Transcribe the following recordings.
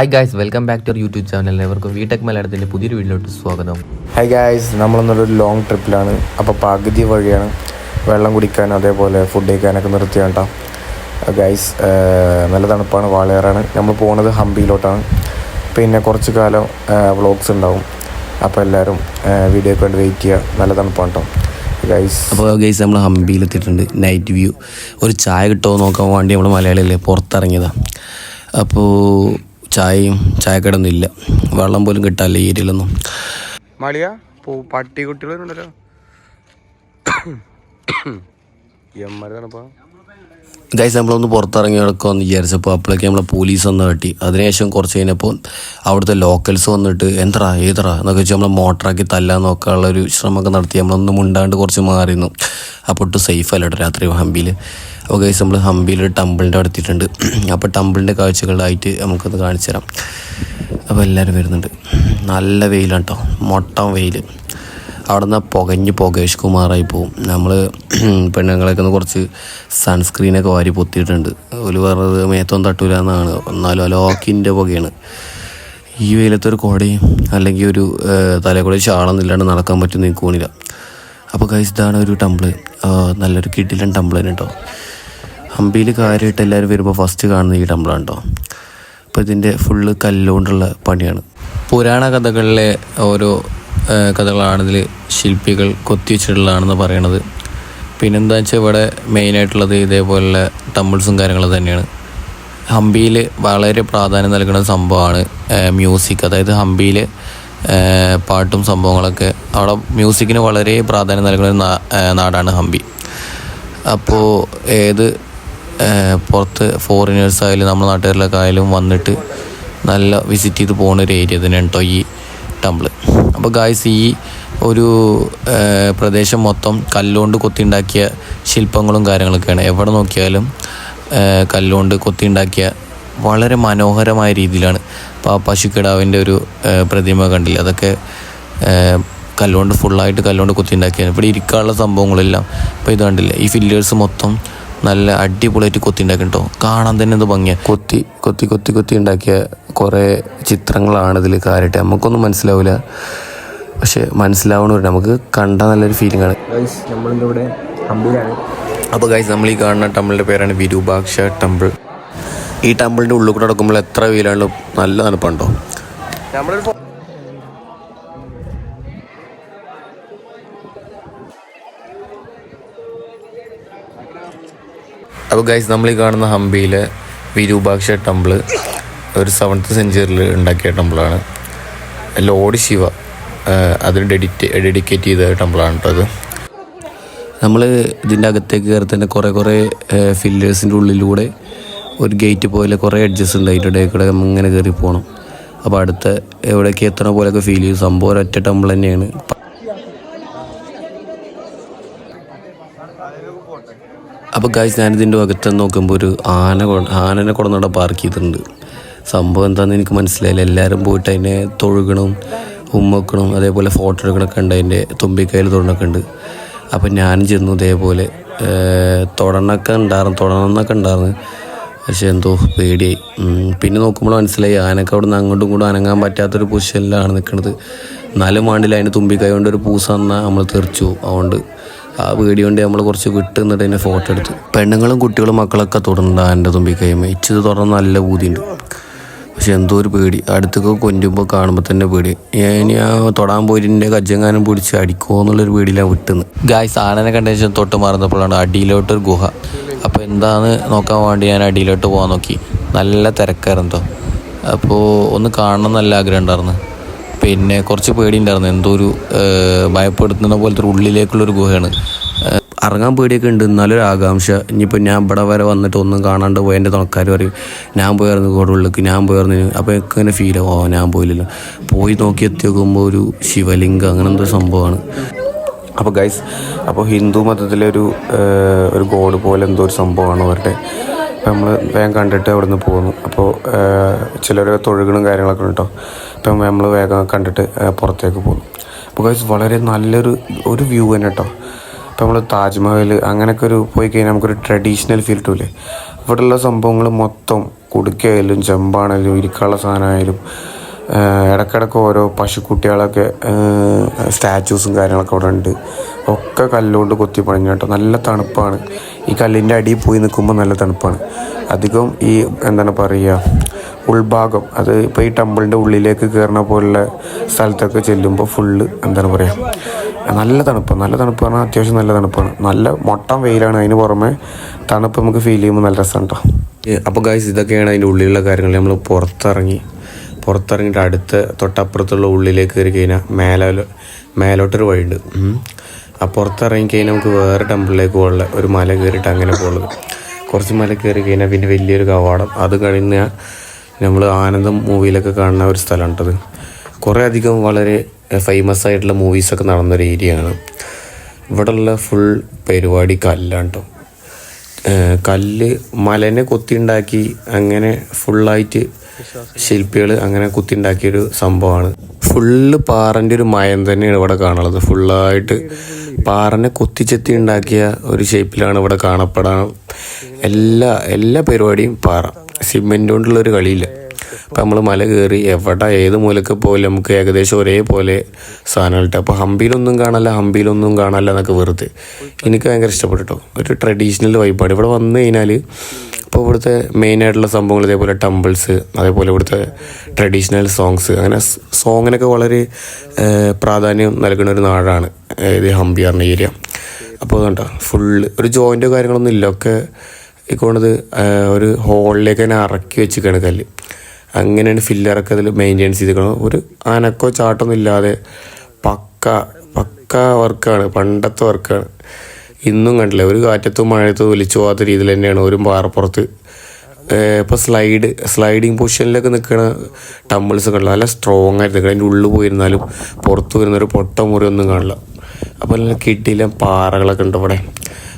Hi guys welcome back to YouTube channel എല്ലാവർക്കും വീടെക് മലയാളത്തിന്റെ പുതിയൊരു വീട്ടിലോട്ട് സ്വാഗതം. ഹൈ ഗായ്സ് നമ്മളൊന്നൊരു ലോങ് ട്രിപ്പിലാണ് അപ്പോൾ പകുതി വഴിയാണ് വെള്ളം കുടിക്കാൻ അതേപോലെ ഫുഡ് കഴിക്കാനൊക്കെ നിർത്തിയാണ് കേട്ടോ. ഗായ്സ് നല്ല തണുപ്പാണ് വാളയാറാണ്. നമ്മൾ പോണത് ഹംപിയിലോട്ടാണ്. പിന്നെ കുറച്ച് കാലം വ്ളോഗ്സ് ഉണ്ടാവും. അപ്പോൾ എല്ലാവരും വീഡിയോക്ക് വേണ്ടി വെയിറ്റ് ചെയ്യുക. നല്ല തണുപ്പാണ് കേട്ടോ ഗൈസ് അപ്പോൾ ഗൈസ് നമ്മൾ ഹംപിയിലെത്തിയിട്ടുണ്ട്. നൈറ്റ് വ്യൂ ഒരു ചായ കിട്ടുമോ നോക്കാൻ വേണ്ടി നമ്മൾ മലയാളിയല്ലേ പുറത്തിറങ്ങിയതാണ് അപ്പോൾ ചായയും ചായക്കടൊന്നും ഇല്ല വെള്ളം പോലും കിട്ടാനില്ല ഈ ഏരിയയിലൊന്നും. മാളിയ പോ പട്ടി കുട്ടികളുണ്ടല്ലോ. എമ്മരതാണിപ്പോൾ ഗൈസ് നമ്മളൊന്ന് പുറത്തിറങ്ങി കിടക്കുമെന്ന് വിചാരിച്ചപ്പോൾ അപ്പോഴേക്ക് നമ്മളെ പോലീസ് വന്ന് കട്ടി. അതിനുശേഷം കുറച്ച് കഴിഞ്ഞപ്പോൾ അവിടുത്തെ ലോക്കൽസ് വന്നിട്ട് എന്തറാ ഏതറാ എന്നൊക്കെ വെച്ചാൽ നമ്മളെ മോട്ടറാക്കി തല്ലാൻ നോക്കാനുള്ള ഒരു ശ്രമമൊക്കെ നടത്തി. നമ്മളൊന്നും മുണ്ടാണ്ട് കുറച്ച് മാറിയിരുന്നു അപ്പോൾ ഒട്ടും സേഫ് അല്ല രാത്രി ഹംപിയിൽ അപ്പോൾ കഴിച്ച് നമ്മൾ ഹംപിയിൽ ഒരു അവിടെ എത്തിയിട്ടുണ്ട്. അപ്പോൾ ടമ്പിളിന്റെ കാഴ്ചകളായിട്ട് നമുക്കൊന്ന് കാണിച്ചു തരാം. അപ്പോൾ എല്ലാവരും വരുന്നുണ്ട്. നല്ല വെയിലാണ് കേട്ടോ. മൊട്ടം വെയിൽ. അവിടെ നിന്ന് പുകഞ്ഞ് പുകേഷ് കുമാറായി പോവും. നമ്മൾ പെണ്ണുങ്ങളൊക്കെ ഒന്ന് കുറച്ച് സൺസ്ക്രീനൊക്കെ വാരി പൊത്തിയിട്ടുണ്ട്. ഒരു പറഞ്ഞത് മേത്തൊന്നും തട്ടൂല എന്നാണ്. എന്നാലും അലോക്കിന്റെ പുകയാണ്. ഈ വെയിലത്തൊരു കുടയും അല്ലെങ്കിൽ ഒരു തലക്കൂടെ ഷാളൊന്നും ഇല്ലാണ്ട് നടക്കാൻ പറ്റും എനിക്ക് അപ്പോൾ കഴിച്ചതാണ് ഒരു ടംബിൾ നല്ലൊരു കിടിലൻ ടംബിൾ തന്നെ കേട്ടോ ഹംപിയിൽ കാര്യമായിട്ട് എല്ലാവരും വരുമ്പോൾ ഫസ്റ്റ് കാണുന്ന ഈ ടംബിളാണ് കേട്ടോ അപ്പോൾ ഇതിന്റെ ഫുള്ള് കല്ലുകൊണ്ടുള്ള പണിയാണ്. പുരാണ കഥകളിലെ ഓരോ കഥകളാണ് ഇതിൽ ശില്പികൾ കൊത്തിവെച്ചിട്ടുള്ളതാണെന്ന് പറയണത്. പിന്നെന്താ വെച്ചാൽ ഇവിടെ മെയിനായിട്ടുള്ളത് ഇതേപോലുള്ള ടമ്പിൾസും കാര്യങ്ങളും തന്നെയാണ്. ഹംപിയിൽ വളരെ പ്രാധാന്യം നൽകുന്ന സംഭവമാണ് മ്യൂസിക്. അതായത് ഹംപിയിൽ പാട്ടും സംഭവങ്ങളൊക്കെ. അവിടെ മ്യൂസിക്കിന് വളരെ പ്രാധാന്യം നൽകുന്ന നാടാണ് ഹംപി. അപ്പോൾ ഏത് പുറത്ത് ഫോറിനേഴ്സ് ആയാലും നമ്മുടെ നാട്ടുകാരിലൊക്കെ ആയാലും വന്നിട്ട് നല്ല വിസിറ്റ് ചെയ്ത് പോകുന്ന ഒരു ഏരിയ തന്നെയാണ് കേട്ടോ ഈ ടെമ്പിൾ അപ്പോൾ ഗായ്സ് ഈ ഒരു പ്രദേശം മൊത്തം കല്ലുകൊണ്ട് കൊത്തിയുണ്ടാക്കിയ ശില്പങ്ങളും കാര്യങ്ങളൊക്കെയാണ്. എവിടെ നോക്കിയാലും കല്ലുകൊണ്ട് കൊത്തിയുണ്ടാക്കിയ വളരെ മനോഹരമായ രീതിയിലാണ് ഇപ്പോൾ ആ പശുക്കിടാവിന്റെ ഒരു പ്രതിമ കണ്ടില്ല? അതൊക്കെ കല്ലുകൊണ്ട് ഫുള്ളായിട്ട് കല്ലുകൊണ്ട് കുത്തിയുണ്ടാക്കിയാണ് ഇവിടെ ഇരിക്കാനുള്ള സംഭവങ്ങളെല്ലാം ഇപ്പോൾ ഇത് കണ്ടില്ല? ഈ ഫില്ലേഴ്സ് മൊത്തം നല്ല അടിപൊളിയായിട്ട് കൊത്തി ഉണ്ടാക്കി കേട്ടോ. കാണാൻ തന്നെ ഇത് ഭംഗിയാണ് കൊത്തി കൊത്തി കൊത്തി കൊത്തി ഉണ്ടാക്കിയ കുറേ ചിത്രങ്ങളാണ് ഇതിൽ കാര്യമായിട്ട്. നമുക്കൊന്നും മനസ്സിലാവില്ല പക്ഷെ മനസ്സിലാവണമില്ല നമുക്ക് കണ്ട നല്ലൊരു ഫീലിംഗ് ആണ്. നമ്മളിവിടെ ഹംപിയിലാണ് അപ്പോൾ ഗൈസ് നമ്മൾ ഈ കാണുന്ന ടെമ്പിളിന്റെ പേരാണ് വിരൂപാക്ഷ ടെമ്പിൾ ഈ ടെമ്പിളിന്റെ ഉള്ളിൽ കൂടെ നടക്കുമ്പോൾ എത്ര വെയിലാണ് നല്ല തണുപ്പുണ്ടോ? നമ്മളൊരു അപ്പോൾ ഗൈസ് നമ്മൾ ഈ കാണുന്ന ഹംപിയിലെ വിരൂപാക്ഷ ടെമ്പിൾ ഒരു സെവൻത്ത് സെഞ്ചുറിയിൽ ഉണ്ടാക്കിയ ടെമ്പിളാണ്. ലോഡ് ശിവ അതിന് ഡെഡിറ്റ് ഡെഡിക്കേറ്റ് ചെയ്ത ടെമ്പിളാണ് കേട്ടോ അത്. നമ്മൾ ഇതിന്റെ അകത്തേക്ക് കയറി തന്നെ കുറേ കുറേ ഫില്ലേഴ്സിന്റെ ഉള്ളിലൂടെ ഒരു ഗേറ്റ് പോലെ കുറേ അഡ്ജസ്റ്റ് ഉണ്ട്. അതിന്റെ ഇടയിൽ കൂടെ ഇങ്ങനെ കയറി പോകണം അപ്പോൾ അടുത്ത എവിടേക്ക് എത്തണ പോലെയൊക്കെ ഫീൽ ചെയ്യും. സംഭവം ഒരൊറ്റ ടെമ്പിൾ തന്നെയാണ്. അപ്പോൾ ഗായ്സ് ഞാനിതിന്റെ അകത്ത് നോക്കുമ്പോൾ ഒരു ആന ആനനെ കൊണ്ടുവന്നവിടെ പാർക്ക് ചെയ്തിട്ടുണ്ട്. സംഭവം എന്താണെന്ന് എനിക്ക് മനസ്സിലായില്ല. എല്ലാവരും പോയിട്ട് അതിനെ തൊഴുകണം ഉമ്മക്കണം അതേപോലെ ഫോട്ടോ എടുക്കണമൊക്കെ ഉണ്ട്. അതിന്റെ തുമ്പിക്കൈയിൽ തൊടണൊക്കെ ഉണ്ട്. അപ്പം ഞാനും ചെന്നു ഇതേപോലെ തൊടണൊക്കെ ഉണ്ടായിരുന്നു. തൊടണമെന്നൊക്കെ ഉണ്ടായിരുന്നു. പക്ഷെ എന്തോ പേടിയായി പിന്നെ നോക്കുമ്പോൾ മനസ്സിലായി ആനക്ക് അവിടെ നിന്ന് അങ്ങോട്ടും ഇങ്ങോട്ടും അനങ്ങാൻ പറ്റാത്തൊരു പൊസിഷനിലാണ് നിൽക്കുന്നത്. എന്നാലും വേണ്ടില്ല അതിന് തുമ്പിക്കായ കൊണ്ട് ഒരു പൂസ തന്നാൽ നമ്മൾ തെറിച്ചു അതുകൊണ്ട് ആ വീടി കൊണ്ട് നമ്മൾ കുറച്ച് വിട്ട് നിന്നിട്ട് അതിനെ ഫോട്ടോ എടുത്ത്. പെണ്ണുങ്ങളും കുട്ടികളും മക്കളൊക്കെ തുടർന്നുണ്ട് എന്റെ തുമ്പിക്കൈമ ഇച്ചത് തുറന്ന് നല്ല ഊതിയുണ്ട് പക്ഷെ എന്തോ ഒരു പേടി. അടുത്തൊക്കെ കൊഞ്ചുമ്പോൾ കാണുമ്പോൾ തന്നെ പേടി. ഇനി ആ തൊടാൻ പോയിട്ട് എന്റെ കജ്ജങ്ങാനും പിടിച്ച് അടിക്കുമോ എന്നുള്ളൊരു പേടിയിലാണ് വിട്ടുന്നത്. ഗായ്സ് ആനനെ കണ്ട ശേഷം തൊട്ട് മാറുന്നപ്പോഴാണ് അടിയിലോട്ടൊരു ഗുഹ. അപ്പോൾ എന്താന്ന് നോക്കാൻ വേണ്ടി ഞാൻ അടിയിലോട്ട് പോകാൻ നോക്കി. നല്ല തിരക്കായിരുന്നു അപ്പോൾ ഒന്ന് കാണണം നല്ല ആഗ്രഹം ഉണ്ടായിരുന്നു. പിന്നെ കുറച്ച് പേടി ഉണ്ടായിരുന്നു എന്തോ ഒരു ഭയപ്പെടുത്തുന്ന പോലത്തെ ഉള്ളിലേക്കുള്ളൊരു ഗുഹയാണ്. ഇറങ്ങാൻ പേടിയൊക്കെ ഉണ്ട്. എന്നാലൊരു ആകാംക്ഷ. ഇനിയിപ്പോൾ ഞാൻ ഇവിടെ വരെ വന്നിട്ട് ഒന്നും കാണാണ്ട് പോയി എന്റെ തുണക്കാർ പറയും ഞാൻ പോയായിരുന്നു കൂടെ ഉള്ളിലേക്ക് ഞാൻ പോയായിരുന്നു അപ്പോൾ എനിക്ക് ഇങ്ങനെ ഫീൽ ഓ ഞാൻ പോയില്ലല്ലോ. പോയി നോക്കി എത്തി നോക്കുമ്പോൾ ഒരു ശിവലിംഗം അങ്ങനെന്തോ സംഭവമാണ്. അപ്പോൾ ഗൈസ് അപ്പോൾ ഹിന്ദു മതത്തിലെ ഒരു ഒരു ഗോഡ് പോലെ എന്തോ ഒരു സംഭവമാണ് അവരുടെ. അപ്പോൾ നമ്മൾ വേഗം കണ്ടിട്ട് അവിടെ നിന്ന് പോകുന്നു. അപ്പോൾ ചിലർ തൊഴുകളും കാര്യങ്ങളൊക്കെ ഉണ്ട് കേട്ടോ. അപ്പം നമ്മൾ വേഗം കണ്ടിട്ട് പുറത്തേക്ക് പോകുന്നു. അപ്പോൾ ഗൈസ് വളരെ നല്ലൊരു ഒരു വ്യൂ തന്നെ കേട്ടോ. അപ്പോൾ നമ്മൾ താജ്മഹൽ അങ്ങനെയൊക്കെ ഒരു പോയി കഴിഞ്ഞാൽ നമുക്കൊരു ട്രഡീഷണൽ ഫീൽ കിട്ടൂലേ. ഇവിടെയുള്ള സംഭവങ്ങൾ മൊത്തം കുടുക്കയായാലും ചെമ്പാണെങ്കിലും ഇരിക്കാനുള്ള സാധനമായാലും ഇടക്കിടക്ക് ഓരോ പശുക്കുട്ടികളൊക്കെ സ്റ്റാച്യൂസും കാര്യങ്ങളൊക്കെ അവിടെ ഉണ്ട്. ഒക്കെ കല്ലുകൊണ്ട് കൊത്തി പണിഞ്ഞു കേട്ടോ. നല്ല തണുപ്പാണ്. ഈ കല്ലിന്റെ അടിയിൽ പോയി നിൽക്കുമ്പോൾ നല്ല തണുപ്പാണ്. അധികം ഈ എന്താണ് പറയുക ഉൾഭാഗം അത് ഇപ്പോൾ ഈ ടെമ്പിളിന്റെ ഉള്ളിലേക്ക് കയറുന്ന പോലുള്ള സ്ഥലത്തൊക്കെ ചെല്ലുമ്പോൾ ഫുള്ള് എന്താണ് പറയുക നല്ല തണുപ്പ്. നല്ല തണുപ്പ് പറഞ്ഞാൽ അത്യാവശ്യം നല്ല തണുപ്പാണ്. നല്ല മൊട്ടം വെയിലാണ്. അതിന് പുറമെ തണുപ്പ് നമുക്ക് ഫീൽ ചെയ്യുമ്പോൾ നല്ല രസം കേട്ടോ. അപ്പോൾ ഗൈസ് ഇതൊക്കെയാണ് അതിന്റെ ഉള്ളിലുള്ള കാര്യങ്ങൾ. നമ്മൾ പുറത്തിറങ്ങി പുറത്തിറങ്ങിയിട്ട് അടുത്ത തൊട്ടപ്പുറത്തുള്ള ഉള്ളിലേക്ക് കയറി കഴിഞ്ഞാൽ മേലോ മേലോട്ടൊരു വഴിയുണ്ട്. ആ പുറത്തിറങ്ങി കഴിഞ്ഞാൽ നമുക്ക് വേറെ ടെമ്പിളിലേക്ക് പോകാനുള്ള ഒരു മല കയറിയിട്ട് അങ്ങനെ പോകുന്നത് കുറച്ച് മല കയറി കഴിഞ്ഞാൽ പിന്നെ വലിയൊരു കവാടം. അത് കഴിഞ്ഞാൽ നമ്മൾ ആനന്ദം മൂവിയിലൊക്കെ കാണുന്ന ഒരു സ്ഥലമാണ് അത് കുറേ അധികം വളരെ ഫേമസ് ആയിട്ടുള്ള മൂവീസൊക്കെ നടന്നൊരു ഏരിയ ആണ്. ഇവിടെയുള്ള ഫുൾ പരിപാടി കല്ലാണ് കേട്ടോ കല്ല് മലനെ കുത്തിണ്ടാക്കി അങ്ങനെ ഫുള്ളായിട്ട് ശില്പികൾ അങ്ങനെ കുത്തിണ്ടാക്കിയൊരു സംഭവമാണ്. ഫുള്ള് പാറന്റെ ഒരു മയം തന്നെയാണ് ഇവിടെ കാണുന്നത് ഫുള്ളായിട്ട് പാറനെ കൊത്തിച്ചെത്തി ഉണ്ടാക്കിയ ഒരു ഷേപ്പിലാണ് ഇവിടെ കാണപ്പെടാൻ എല്ലാ എല്ലാ പരിപാടിയും പാറ. സിമെന്റ് കൊണ്ടുള്ള ഒരു കളിയില്ല. അപ്പം നമ്മൾ മല കയറി എവിടെ ഏത് മൂലക്ക് പോലും നമുക്ക് ഏകദേശം ഒരേപോലെ സാധനങ്ങൾ കിട്ടും അപ്പോൾ ഹംപിയിലൊന്നും കാണല്ല ഹംപിയിലൊന്നും കാണാല്ല എന്നൊക്കെ വെറുതെ. എനിക്ക് ഭയങ്കര ഇഷ്ടപ്പെട്ടു ഒരു ട്രഡീഷണൽ വൈബാണ് ഇവിടെ വന്നു കഴിഞ്ഞാൽ ഇപ്പോൾ ഇവിടുത്തെ മെയിൻ ആയിട്ടുള്ള സംഭവങ്ങൾ ഇതേപോലെ ടെമ്പിൾസ് അതേപോലെ ഇവിടുത്തെ ട്രഡീഷണൽ സോങ്സ് അങ്ങനെ സോങ്ങിനൊക്കെ വളരെ പ്രാധാന്യം നൽകുന്ന ഒരു നാടാണ് ഇത് ഹംപി പറഞ്ഞ ഏരിയ അപ്പോൾ അതുകൊണ്ടാ ഫുള്ള് ഒരു ജോയിന്റോ കാര്യങ്ങളൊന്നും ഇല്ല. ഒക്കെ ഇക്കോണത് ഒരു ഹോളിലേക്ക് തന്നെ ഇറക്കി വെച്ചിരിക്കുകയാണ് കല്ല്. അങ്ങനെയാണ് ഫില്ലറൊക്കെ അതിൽ മെയിന്റെയിൻസ് ചെയ്തിരിക്കണം ഒരു അനക്കോ ചാട്ടൊന്നും ഇല്ലാതെ പക്ക പക്ക വർക്കാണ് പണ്ടത്തെ വർക്കാണ്. ഇന്നും കണ്ടില്ല ഒരു കാറ്റത്തും മഴയത്തും ഒലിച്ചു പോകാത്ത രീതിയിൽ തന്നെയാണ് ഒരു പാറപ്പുറത്ത്. ഇപ്പോൾ സ്ലൈഡ് സ്ലൈഡിങ് പൊസിഷനിലൊക്കെ നിൽക്കുന്ന ടമ്പിൾസ് കണ്ടില്ല നല്ല സ്ട്രോങ് ആയിട്ട് നിൽക്കണം അതിന്റെ ഉള്ളിൽ പോയിരുന്നാലും പുറത്ത് വരുന്ന ഒരു പൊട്ട മുറി ഒന്നും കാണില്ല. അപ്പോൾ നല്ല കിട്ടിയില്ല പാറകളൊക്കെ ഉണ്ട് ഇവിടെ.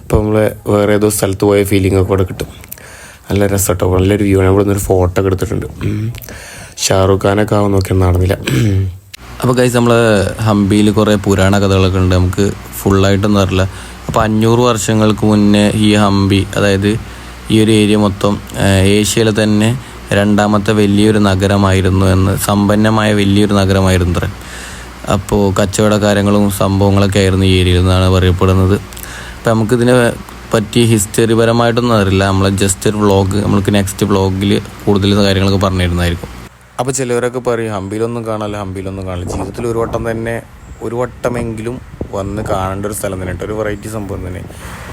അപ്പോൾ നമ്മൾ വേറെ ഏതോ സ്ഥലത്ത് പോയ ഫീലിംഗ് ഒക്കെ ഇവിടെ കിട്ടും. നല്ല രസം കേട്ടോ നല്ലൊരു വ്യൂ ആണ്. ഇവിടെ നിന്നൊരു ഫോട്ടോ ഒക്കെ എടുത്തിട്ടുണ്ട്. ഷാറുഖ് ഖാനൊക്കെ ആവും നോക്കിയാൽ നടന്നില്ല. അപ്പോൾ കൈസ് നമ്മൾ ഹംപിയിൽ കുറേ പുരാണ കഥകളൊക്കെ ഉണ്ട്. നമുക്ക് ഫുള്ളായിട്ടൊന്നും അറിയില്ല. അപ്പോൾ അഞ്ഞൂറ് വർഷങ്ങൾക്ക് മുന്നേ ഈ ഹംപി അതായത് ഈ ഒരു ഏരിയ മൊത്തം ഏഷ്യയിലെ തന്നെ രണ്ടാമത്തെ വലിയൊരു നഗരമായിരുന്നു എന്ന് സമ്പന്നമായ വലിയൊരു നഗരമായിരുന്നു അത്ര. അപ്പോൾ കച്ചവട കാര്യങ്ങളും സംഭവങ്ങളൊക്കെ ആയിരുന്നു ഈ ഏരിയയിൽ നിന്നാണ് പറയപ്പെടുന്നത്. അപ്പോൾ നമുക്കിതിനെ പറ്റി ഹിസ്റ്ററി പരമായിട്ടൊന്നും അറിയില്ല. നമ്മൾ ജസ്റ്റ് ഒരു വ്ളോഗ് നമ്മൾക്ക് നെക്സ്റ്റ് വ്ളോഗിൽ കൂടുതൽ കാര്യങ്ങളൊക്കെ പറഞ്ഞു തരുന്നതായിരിക്കും അപ്പോൾ ചിലവരൊക്കെ പറയും ഹംപിയിലൊന്നും കാണാല്ല ഹംപിയിലൊന്നും കാണില്ല ജീവിതത്തിൽ ഒരു വട്ടം തന്നെ ഒരു വട്ടമെങ്കിലും വന്ന് കാണേണ്ട ഒരു സ്ഥലം തന്നെ ഒരു വെറൈറ്റി സംഭവം തന്നെ.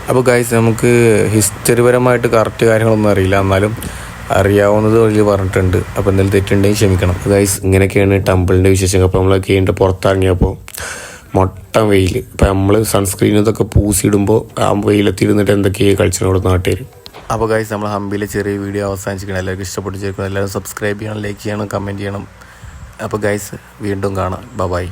അപ്പോൾ ഗൈസ് നമുക്ക് ഹിസ്റ്ററി പരമായിട്ട് കറക്റ്റ് കാര്യങ്ങളൊന്നും അറിയില്ല. എന്നാലും അറിയാവുന്നത് വഴി പറഞ്ഞിട്ടുണ്ട്. അപ്പോൾ എന്തെങ്കിലും തെറ്റുണ്ടെങ്കിൽ ക്ഷമിക്കണം. ഗൈസ് ഇങ്ങനെയൊക്കെയാണ് ടെമ്പിളിന്റെ വിശേഷം അപ്പോൾ നമ്മൾ കഴിഞ്ഞിട്ട് പുറത്തിറങ്ങിയപ്പോൾ മൊട്ടം വെയിൽ. ഇപ്പം നമ്മൾ സൺസ്ക്രീൻ ഇതൊക്കെ പൂസിയിടുമ്പോൾ ആ വെയിലത്തിരുന്നിട്ട് എന്തൊക്കെയാണ് കളിച്ചിനോട് നാട്ടുകാർ അപ്പോൾ ഗൈസ് നമ്മൾ ഹംപിയിലെ ചെറിയ വീഡിയോ അവസാനിച്ചിരിക്കണം എല്ലാവർക്കും ഇഷ്ടപ്പെട്ട് ചേർക്കണം എല്ലാവരും സബ്സ്ക്രൈബ് ചെയ്യണം ലൈക്ക് ചെയ്യണം കമന്റ് ചെയ്യണം. അപ്പോൾ ഗൈസ് വീണ്ടും കാണാം. ബൈ